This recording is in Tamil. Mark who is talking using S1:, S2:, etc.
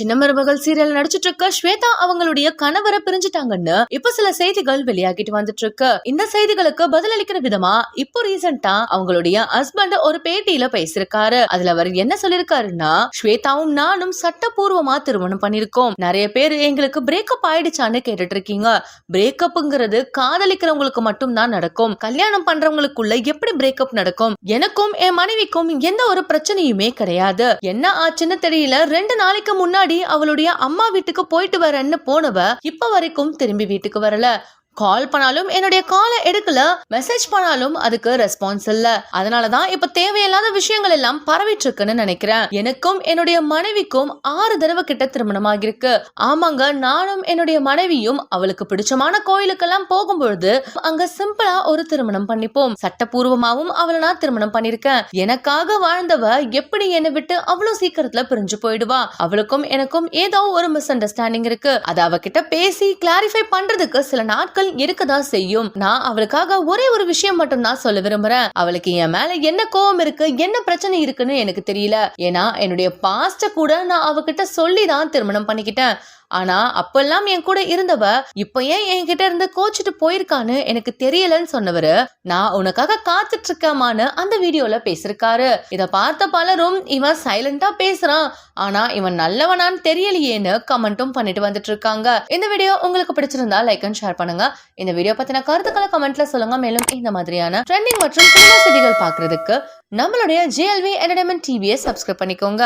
S1: சின்ன மருமகள் சீரியல் நடிச்சிட்டு இருக்க ஸ்வேதா அவங்களுடைய கணவரை பிரிஞ்சுட்டாங்கன்னு இப்ப சில செய்திகள் வெளியாகிட்டு வந்துட்டு இருக்கு இந்த செய்திகளுக்கு பதிலளிக்கிற விதமா இப்போ ரீசெண்டா அவங்களுடைய ஹஸ்பண்ட் ஒரு பேட்டியில பேசிருக்காரு அதுல அவர் என்ன சொல்லிருக்காருன்னா ஸ்வேதாவும் நானும் சட்டப்பூர்வமா திருமணம் பண்ணிருக்கோம் நிறைய பேர் எங்களுக்கு பிரேக்கப் ஆயிடுச்சான்னு கேட்டுட்டு இருக்கீங்க பிரேக்கப்ங்கிறது காதலிக்கிறவங்களுக்கு மட்டும் தான் நடக்கும். கல்யாணம் பண்றவங்களுக்குள்ள எப்படி பிரேக்கப் நடக்கும்? எனக்கும் என் மனைவிக்கும் எந்த ஒரு பிரச்சனையுமே கிடையாது. என்ன ஆச்சுன்னு தெரியல. ரெண்டு நாளைக்கு முன்னாடி அவளுடைய அம்மா வீட்டுக்கு போயிட்டு வரேன்னு போனவ இப்ப வரைக்கும் திரும்பி வீட்டுக்கு வரல. கால் பண்ணாலும் என்னுடைய காலை எடுக்கல மெசேஜ் பண்ணாலும் அதுக்கு ரெஸ்பான்ஸ் இல்ல. அதனாலதான் இப்ப தேவையில்லாத விஷயங்கள் எல்லாம் பரவிட்டு இருக்குன்னு நினைக்கிறேன். எனக்கும் என்னுடைய மனைவிக்கும் ஆறு தடவை கிட்ட திருமணம் ஆகிருக்கு ஆமாங்க நானும் என்னுடைய மனைவியும் அவளுக்கு பிடிச்சமான கோயிலுக்கெல்லாம் போகும்பொழுது அங்க சிம்பிளா ஒரு திருமணம் பண்ணிப்போம். சட்டப்பூர்வமாவும் அவளை நான் திருமணம் பண்ணிருக்கேன் எனக்காக வாழ்ந்தவ எப்படி என்னை விட்டு அவ்வளவு சீக்கிரத்துல பிரிஞ்சு போயிடுவா? அவளுக்கும் எனக்கும் ஏதோ ஒரு மிஸ் அண்டர்ஸ்டாண்டிங் இருக்கு. அது அவகிட்ட பேசி கிளாரிஃபை பண்றதுக்கு சில நாட்கள் இருக்கதான் செய்யும். நான் அவளுக்காக ஒரே ஒரு விஷயம் மட்டும் தான் சொல்ல விரும்புறேன். அவளுக்கு என் மேல என்ன கோவம் இருக்கு என்ன பிரச்சனை இருக்குன்னு எனக்கு தெரியல. ஏன்னா என்னுடைய பாஸ்ட கூட நான் அவகிட்ட சொல்லி தான் திருமணம் பண்ணிக்கிட்டேன். ஆனா அப்பெல்லாம் என் கூட இருந்தவ இப்ப ஏன் என்கிட்ட இருந்து கோச்சிட்டு போயிருக்கான்னு எனக்கு தெரியலன்னு சொன்னவரு நான் உனக்காக காத்துட்டு இருக்கமான்னு அந்த வீடியோல பேசிருக்காரு. இத பார்த்த பலரும் இவன் சைலண்டா பேசுறான். ஆனா இவன் நல்லவனான்னு தெரியலையேன்னு கமெண்ட்டும் பண்ணிட்டு வந்துட்டு இருக்காங்க இந்த வீடியோ உங்களுக்கு பிடிச்சிருந்தா லைக் அண்ட் ஷேர் பண்ணுங்க. இந்த வீடியோ பத்தின கருத்துக்களை கமெண்ட்ல சொல்லுங்க. மேலும் இந்த மாதிரியான ட்ரெண்டிங் மற்றும் சினிமா செய்திகள் பாக்குறதுக்கு நம்மளுடைய ஜிஎல்வி என்டர்டைன்மெண்ட் டிவியை சப்ஸ்கிரைப் பண்ணிக்கோங்க.